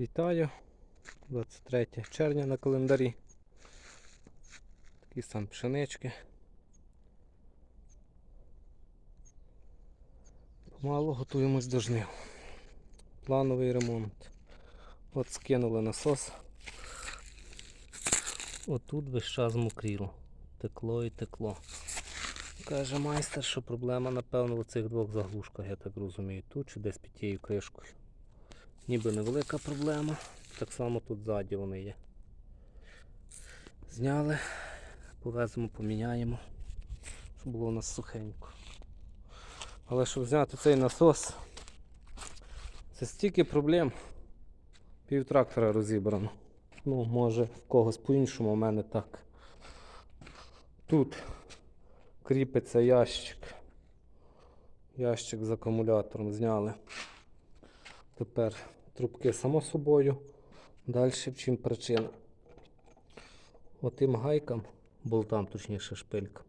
Вітаю. 23 червня на календарі. Такі сам пшенички. Помало готуємось до жнив. Плановий ремонт. От скинули насос. Отут весь час мокріло. Текло і текло. Каже майстер, що проблема, напевно, в цих двох заглушках, я так розумію, тут чи десь під тією кришкою. Ніби невелика проблема. Так само тут ззаді вони є. Зняли, повеземо, поміняємо, щоб було у нас сухенько. Але щоб зняти цей насос, це стільки проблем. Пів трактора розібрано. Ну, може в когось по-іншому, у мене так. Тут кріпиться ящик. Ящик з акумулятором зняли. Тепер трубки само собою. Далі в чим причина? Отим гайкам, болтам, точніше шпилькам,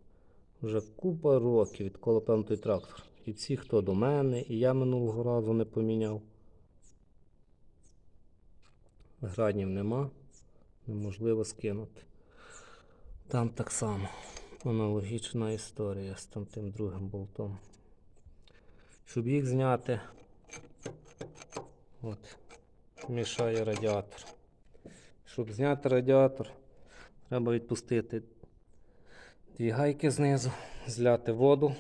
вже купа років, відколи певно той трактор. І всі, хто до мене, і я минулого разу не поміняв. Граднів нема, неможливо скинути. Там так само аналогічна історія з там тим другим болтом. Щоб їх зняти, от, мішає радіатор. Щоб зняти радіатор, треба відпустити дві гайки знизу, зляти воду,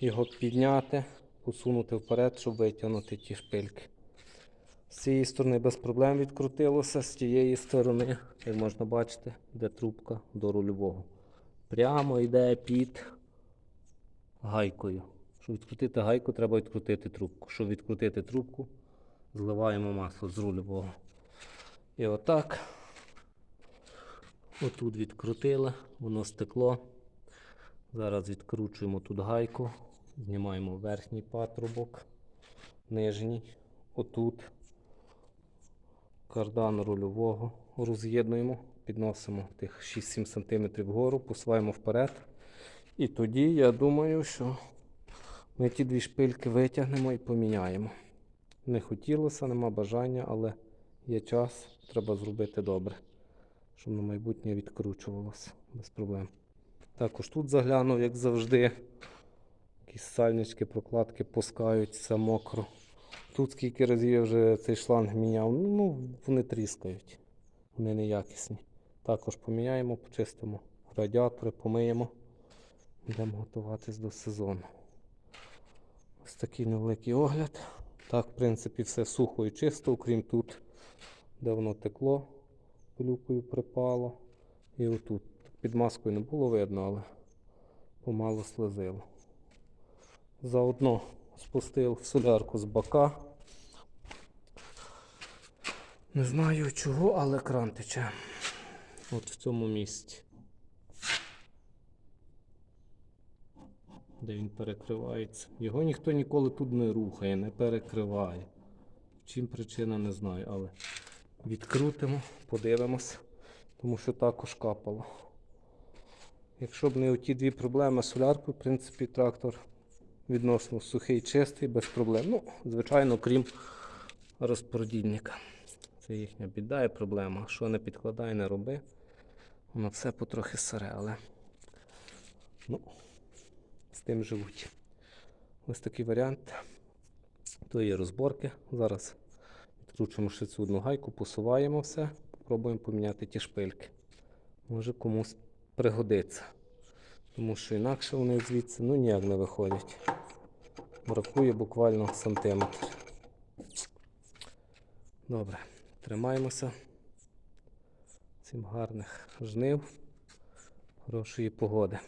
його підняти, посунути вперед, щоб витягнути ті шпильки. З цієї сторони без проблем відкрутилося, з тієї сторони, як можна бачити, йде трубка до рульового. Прямо йде під гайкою. Щоб відкрутити гайку, треба відкрутити трубку. Щоб відкрутити трубку, зливаємо масло з рульового. І отак. Отут відкрутили, воно стекло. Зараз відкручуємо тут гайку, знімаємо верхній патрубок, нижній, отут. Кардан рульового роз'єднуємо, підносимо тих 6-7 см вгору, посуваємо вперед. І тоді я думаю, що ми ті дві шпильки витягнемо і поміняємо. Не хотілося, нема бажання, але є час, треба зробити добре, щоб на майбутнє відкручувалося без проблем. Також тут заглянув, як завжди. Якісь сальнички, прокладки пускають, все мокро. Тут скільки разів я вже цей шланг міняв, ну вони тріскають, вони неякісні. Також поміняємо, почистимо радіатори, помиємо. Будемо готуватись до сезону. Ось такий невеликий огляд. Так, в принципі, все сухо і чисто, окрім тут, де воно текло, пилюкою припало. І отут. Під маскою не було видно, але помало слезило. Заодно спустив солярку з бока. Не знаю чого, але кран тече. От в цьому місці. Де він перекривається. Його ніхто ніколи тут не рухає, не перекриває. Чим причина, не знаю, але відкрутимо, подивимось, тому що також капало. Якщо б не оті дві проблеми з соляркою, в принципі, трактор відносно сухий, чистий, без проблем. Ну, звичайно, крім розпородільника. Це їхня біда і проблема. Що не підкладай, не роби. Воно все потрохи сире, але ну, тим живуть. Ось такий варіант. То є розборки. Зараз відкручуємо ще цю одну гайку, посуваємо все, пробуємо поміняти ті шпильки. Може комусь пригодиться. Тому що інакше вони звідси ну, ніяк не виходять. Бракує буквально сантиметр. Добре, тримаємося. Всім гарних жнив, хорошої погоди.